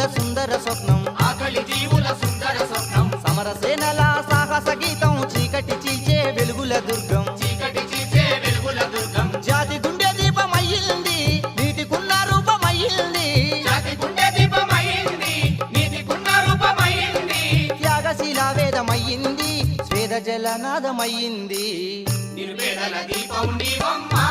జీవుల సుందర స్వప్నం. ఆకలి జీవుల సుందర స్వప్నం. సమరసేనల సాహస గీతం చీకటి చీచే వెలుగుల దుర్గం. చీకటి చీచే వెలుగుల దుర్గం. జాతి గుండె దీపం అయ్యింది గుండె రూపం అయ్యింది జాతి గుండె దీపం అయ్యింది గుండె రూపం అయ్యింది త్యాగశీల వేదం అయ్యింది స్వేద జలనాదం అయ్యింది నిర్వేదల దీపం నీవమ్మా